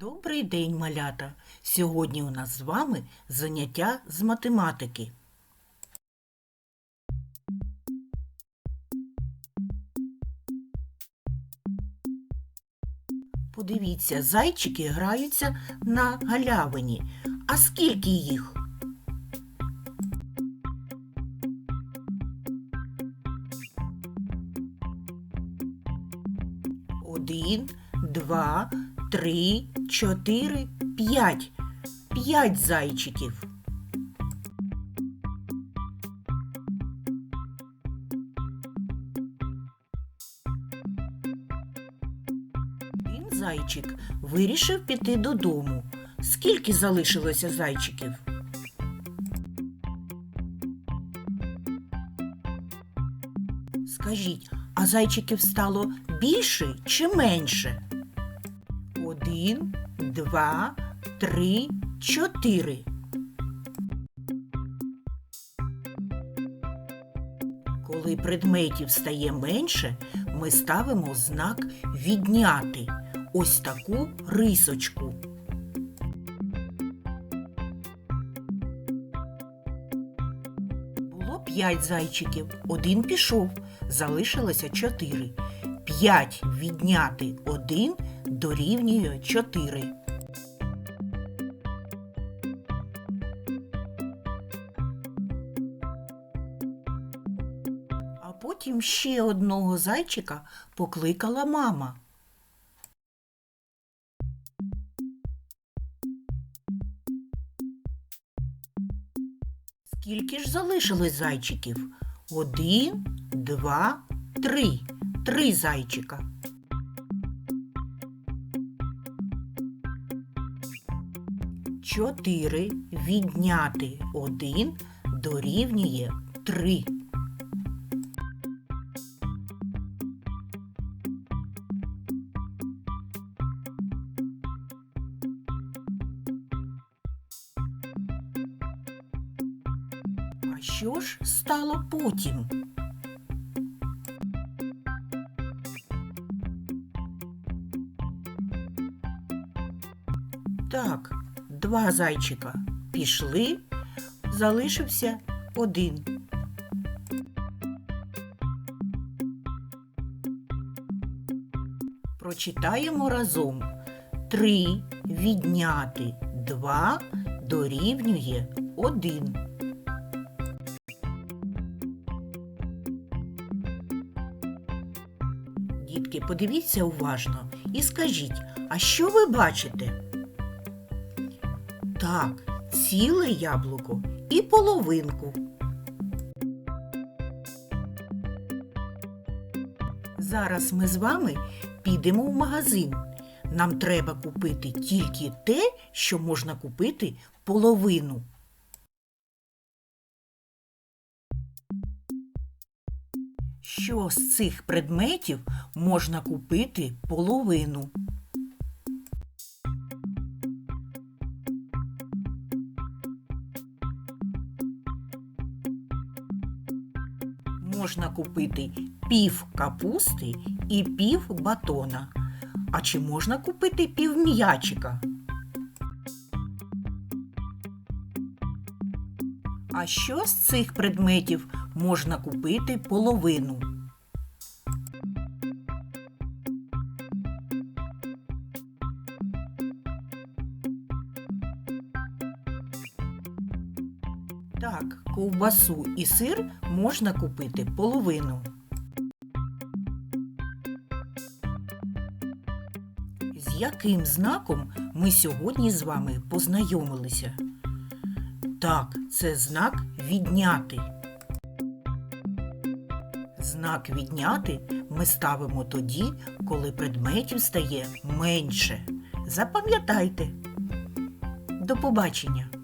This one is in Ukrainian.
Добрий день, малята! Сьогодні у нас з вами заняття з математики. Подивіться, зайчики граються на галявині. А скільки їх? Один, два, три, чотири, п'ять. П'ять зайчиків. Він зайчик вирішив піти додому. Скільки залишилося зайчиків? Скажіть, а зайчиків стало більше чи менше? Один, два, три, чотири. Коли предметів стає менше, ми ставимо знак відняти. Ось таку рисочку. Було п'ять зайчиків, один пішов, залишилося чотири. П'ять відняти один дорівнює чотири. А потім ще одного зайчика покликала мама. Скільки ж залишилось зайчиків? Один, два, три. Три зайчика. Чотири відняти один дорівнює три. А що ж стало потім? Так, два зайчика пішли, залишився один. Прочитаємо разом. Три відняти два дорівнює один. Дітки, подивіться уважно і скажіть, а що ви бачите? Так, ціле яблуко і половинку. Зараз ми з вами підемо в магазин. Нам треба купити тільки те, що можна купити половину. Що з цих предметів можна купити половину? Можна купити пів капусти і пів батона. А чи можна купити пів м'ячика? А що з цих предметів можна купити половину? Так, ковбасу і сир можна купити половину. З яким знаком ми сьогодні з вами познайомилися? Так, це знак відняти. Знак відняти ми ставимо тоді, коли предметів стає менше. Запам'ятайте. До побачення!